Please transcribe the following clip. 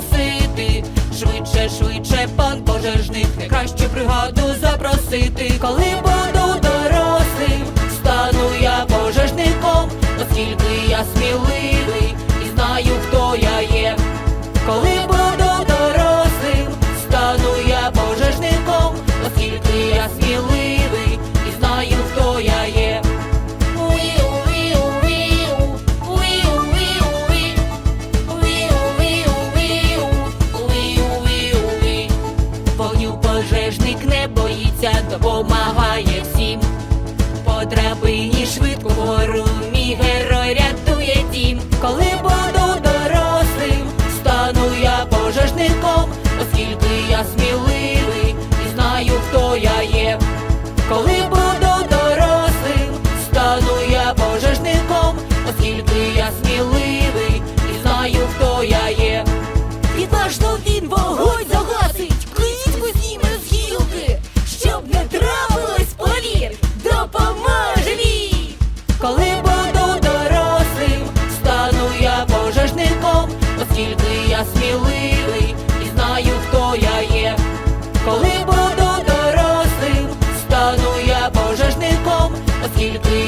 гасити. Швидше, швидше, пан пожежник, не краще бригаду запросити. Коли допомагає всім, по драбині швидко гору міге. оскільки